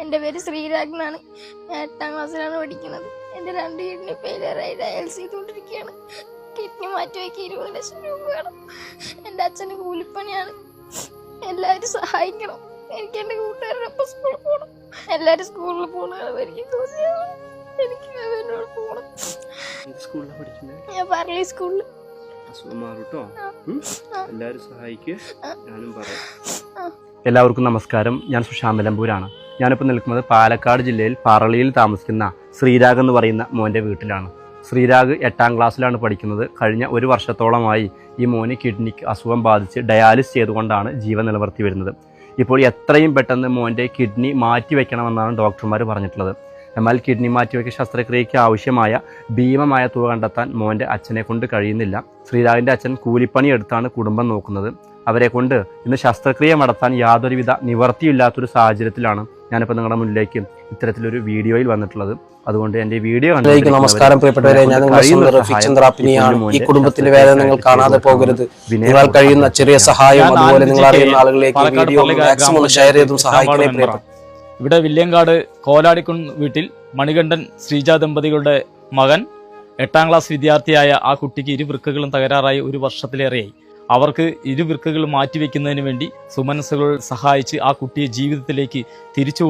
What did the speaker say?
എന്റെ പേര് ശ്രീരാഗ് എന്നാണ്. ഞാൻ എട്ടാം ക്ലാസ്സിലാണ് പഠിക്കുന്നത്. എന്റെ രണ്ട് കിഡ്നി ഫെയിലിയറായി ഡയാലിസ് ചെയ്തുകൊണ്ടിരിക്കുകയാണ്. കിഡ്നി മാറ്റി വയ്ക്കാൻ ഇരുപത് ലക്ഷം രൂപ വേണം. എന്റെ അച്ഛന് കൂലിപ്പണിയാണ്. എല്ലാവരും സഹായിക്കണം. എനിക്ക് എന്റെ കൂട്ടുകാരോടൊപ്പം സ്കൂളിൽ പോകണം എല്ലാവരും സ്കൂളിൽ പോകണം എനിക്ക്. എനിക്ക് അവരോട് പോകണം പഠിക്കുന്നത് ഞാൻ പറളി സ്കൂളിൽ അസുഖം മാറൂട്ടോ ആ. ആ. എല്ലാവരും സഹായിക്കുക ഞാനും പറയാം. എല്ലാവർക്കും നമസ്കാരം. ഞാൻ സുശാന്ത് നിലമ്പൂരാണ് ഞാനിപ്പോൾ നിൽക്കുന്നത് പാലക്കാട് ജില്ലയിൽ പറളിയിൽ താമസിക്കുന്ന ശ്രീരാഗ് എന്ന് പറയുന്ന മോന്റെ വീട്ടിലാണ്. ശ്രീരാഗ് എട്ടാം ക്ലാസ്സിലാണ് പഠിക്കുന്നത്. കഴിഞ്ഞ ഒരു വർഷത്തോളമായി ഈ മോന് കിഡ്നിക്ക് അസുഖം ബാധിച്ച് ഡയാലിസ് ചെയ്തുകൊണ്ടാണ് ജീവൻ നിലനിർത്തി വരുന്നത്. ഇപ്പോൾ എത്രയും പെട്ടെന്ന് മോന്റെ കിഡ്നി മാറ്റി വയ്ക്കണമെന്നാണ് ഡോക്ടർമാർ പറഞ്ഞിട്ടുള്ളത്. എന്നാൽ കിഡ്നി മാറ്റിവെക്കൽ ശസ്ത്രക്രിയയ്ക്ക് ആവശ്യമായ ഭീമമായ തുക കണ്ടെത്താൻ മോന്റെ അച്ഛനെ കൊണ്ട് കഴിയുന്നില്ല. ശ്രീരാഗിന്റെ അച്ഛൻ കൂലിപ്പണി എടുത്താണ് കുടുംബം നോക്കുന്നത്. അവരെ കൊണ്ട് ഇന്ന് ശസ്ത്രക്രിയ നടത്താൻ യാതൊരുവിധ നിവർത്തിയില്ലാത്തൊരു സാഹചര്യത്തിലാണ് ഞാനിപ്പോൾ നിങ്ങളുടെ മുന്നിലേക്ക് ഇത്തരത്തിലൊരു വീഡിയോയിൽ വന്നിട്ടുള്ളത്. അതുകൊണ്ട് എന്റെ വീഡിയോ നമസ്കാരം പ്രിയപ്പെട്ടവരെ ഞാൻ ചന്ദ്രാപ്പിനിയാണ് ഈ കുടുംബത്തിന്റെ വേദന നിങ്ങൾ കാണാതെ പോകരുത്. നിങ്ങൾ കഴിയുന്ന ചെറിയ സഹായം അതുപോലെ നിങ്ങൾ അറിയുന്ന ആളുകളിലേക്ക് വീഡിയോ മാക്സിമം ഷെയർ ചെയ്തും സഹായിക്കണേ പ്രിയപ്പെട്ട ഇവിടെ വില്യങ്കാട് കോലാടിക്കുൺ വീട്ടിൽ മണികണ്ഠൻ ശ്രീജ ദമ്പതികളുടെ മകൻ എട്ടാം ക്ലാസ് വിദ്യാർത്ഥിയായ ആ കുട്ടിക്ക് ഇരു വൃക്കകളും തകരാറായി ഒരു വർഷത്തിലേറെയായി. അവർക്ക് ഇരുവൃക്കകൾ മാറ്റിവെക്കുന്നതിന് വേണ്ടി സുമനസ്സുകൾ സഹായിച്ച് ആ കുട്ടിയെ ജീവിതത്തിലേക്ക് തിരിച്ചു